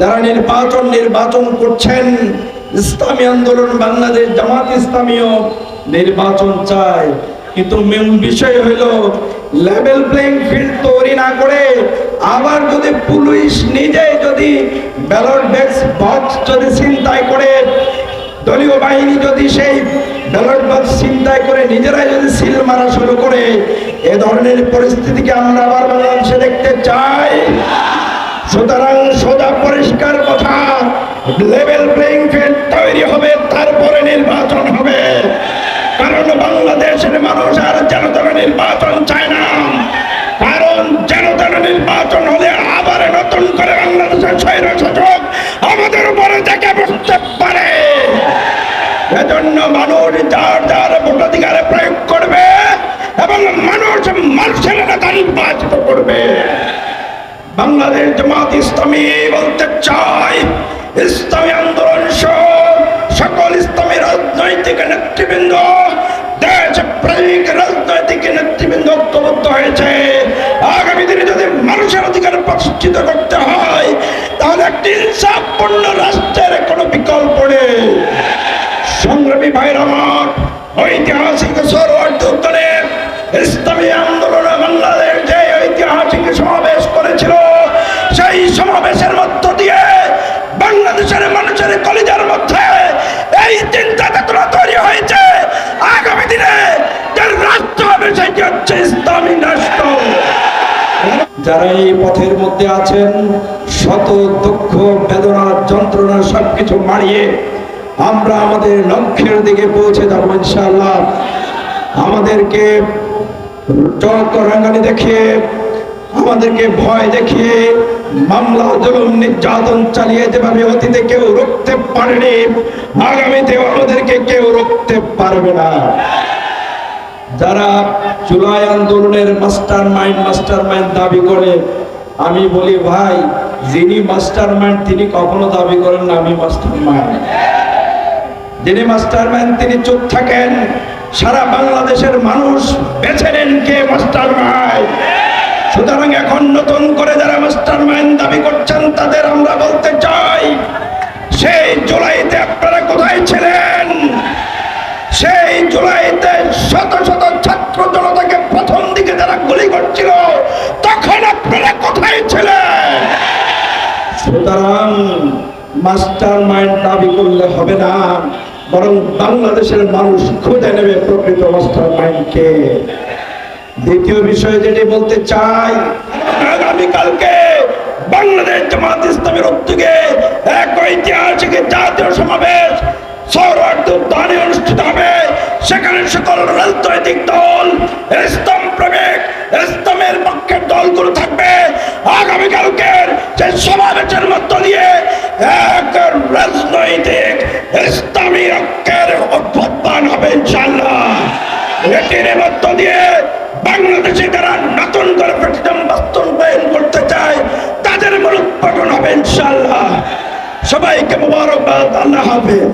যারা নির্বাচন নির্বাচন করছেন, ইসলামী আন্দোলন, বাংলাদেশ জামাত ইসলামীও নির্বাচন চায়। কিন্তু মেন বিষয় হইল লেভেল প্লেইং ফিল্ড তৈরি না করে আবার যদি পুলিশ নিজে যদি ব্যালট ব্যাক্স বক্স যদি চিন্তায় করে, দলীয় বাহিনী যদি সেই ব্যালট বক্স চিন্তায় করে, নিজেরাই যদি সিল মারা শুরু করে, এ ধরনের পরিস্থিতিকে আমরা আবার বাংলাদেশে দেখতে চাই। সুতরাং লেভেল প্লেইং ফিল্ড তৈরি হবে, তারপরে নির্বাচন হবে। কারণ বাংলাদেশের মানুষ আর জনতার নির্বাচন চায় না। কারণ জনতার নির্বাচন হলে আবার নতুন করে বাংলাদেশের স্বৈর শাসক আমাদের উপরে দেখে বসতে পারে। এজন্য মানুষ যার যার ভোটাধিকারে প্রয়োগ করবে এবং মানুষ মানুষের নেতা নির্বাচিত করবে। বাংলাদেশ জামাত ইসলামী বলতে চাই ইসলামী আন্দোলন সহ সকল ইসলামী রাজনৈতিক নেতৃবৃন্দ দেশ প্রেমিক রাজনৈতিক নেতৃবৃন্দ ঐক্যবদ্ধ হয়েছে। আগামী দিনে যদি মানুষের অধিকার প্রতিষ্ঠিত করতে হয়, তাহলে একটি ইনসাফপূর্ণ রাষ্ট্রের কোনো বিকল্প নেই। সংগ্রামী ভাইয়ের আমার, ঐতিহাসিক উত্তরে ইসলামী আন্দোলন বাংলাদেশ যে ঐতিহাসিক সমাবেশ করেছিল, সেই সমাবেশের মধ্য দিয়ে বাংলাদেশের মানুষের কলিজার মধ্যে এই চিন্তা চেতনা তৈরি হয়েছে আগামী দিনে যে রাষ্ট্র হবে সেটি হচ্ছে ইসলামী রাষ্ট্র যারা এই পথের মধ্যে আছেন, শত দুঃখ, বেদনা, যন্ত্রণা, সবকিছু মারিয়ে আমরা আমাদের লক্ষ্যের দিকে পৌঁছে যাব ইনশাআল্লাহ। আমাদেরকে চক রাঙ্গানি দেখিয়ে, আমাদেরকে ভয় দেখিয়ে, মামলা, জুলুম, নির্যাতন চালিয়ে যেভাবে অতীতে কেউ রুখতে পারেনি, আগামীতেও আমাদেরকে কেউ রুখতে পারবে না। যারা জুলাই আন্দোলনের মাস্টার মাইন্ড মাস্টার মাইন্ড দাবি করে, আমি বলি, ভাই, যিনি মাস্টার মাইন্ড তিনি কখনো দাবি করেন না, আমি মাস্টার মাইন্ড যিনি মাস্টার মাইন্ড তিনি চুপ থাকেন। সারা বাংলাদেশের মানুষ বেছে নেন কে মাস্টার মাইন্ড সুতরাং এখন নতুন মাস্টার মাইন্ড দাবি করলে হবে না। বরং বাংলাদেশের মানুষ খুঁজে নেবে প্রকৃত মাস্টার মাইন্ডকে। দ্বিতীয় বিষয় যেটি বলতে চাই, আগামীকালকে বাংলাদেশ জামাত ইসলামের উদ্যোগে এক ঐতিহাসিক জাতীয় সমাবেশ হবে। সেখানে সকল রাজনৈতিক দল, ইসলাম প্রেমিক, ইসলামের পক্ষের দলগুলো থাকবে। আগামীকালকের যে সমাবেশের মধ্য দিয়ে এক রাজনৈতিক ইসলামী ঐক্যের অভ্যুত্থান হবে ইনশাল্লাহ এটির মধ্য দিয়ে বাংলাদেশে যারা নতুন করে প্রেসিডেন্ট বাস্তবায়ন করতে চায়, তাদের মূল উৎপাদন হবে ইনশাল্লাহ সবাইকে মুবারকবাদ, আল্লাহ হাফেজ।